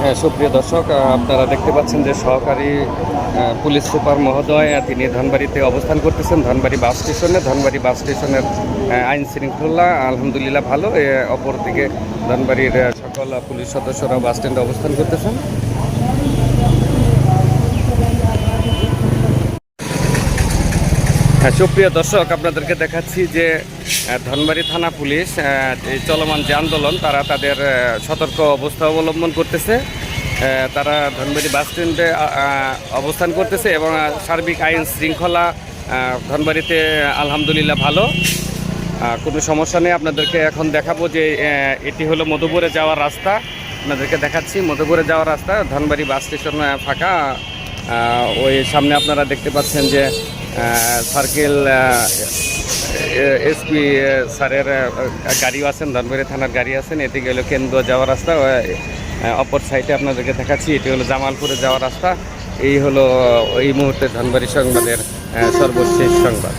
হ্যাঁ, সুপ্রিয় দর্শক আপনারা দেখতে পাচ্ছেন যে সহকারী পুলিশ সুপার মহোদয় তিনি ধানবাড়িতে অবস্থান করতেছেন ধানবাড়ি বাস স্টেশনে। ধানবাড়ি বাস স্টেশনের আইন শৃঙ্খলা আলহামদুলিল্লাহ ভালো। অপরদিকে ধানবাড়ির সকল পুলিশ সদস্যরা বাস স্ট্যান্ডে অবস্থান করতেছেন। হ্যাঁ সুপ্রিয় দর্শক, আপনাদেরকে দেখাচ্ছি যে ধনবাড়ি থানা পুলিশ এই চলমান যে আন্দোলন, তারা তাদের সতর্ক অবস্থা অবলম্বন করতেছে। তারা ধনবাড়ি বাস স্ট্যান্ডে অবস্থান করতেছে এবং সার্বিক আইন শৃঙ্খলা ধনবাড়িতে আলহামদুলিল্লাহ ভালো। কোনো সমস্যা নেই, আপনাদেরকে এখন দেখাবো যে এটি হলো মধুপুরে যাওয়ার রাস্তা। আপনাদেরকে দেখাচ্ছি, মধুপুরে যাওয়ার রাস্তা, ধনবাড়ি বাস স্টেশন ফাঁকা। ওই সামনে আপনারা দেখতে পাচ্ছেন যে সার্কেল এসপি স্যারের গাড়িও আছেন, ধনবাড়ি থানার গাড়ি আছেন। এটি হলো কেন্দ্র যাওয়ার রাস্তা অপর সাইডে আপনাদেরকে দেখাচ্ছি, এটি হলো জামালপুরে যাওয়ার রাস্তা। এই হলো এই মুহূর্তে ধনবাড়ি সংবাদের সর্বশেষ সংবাদ।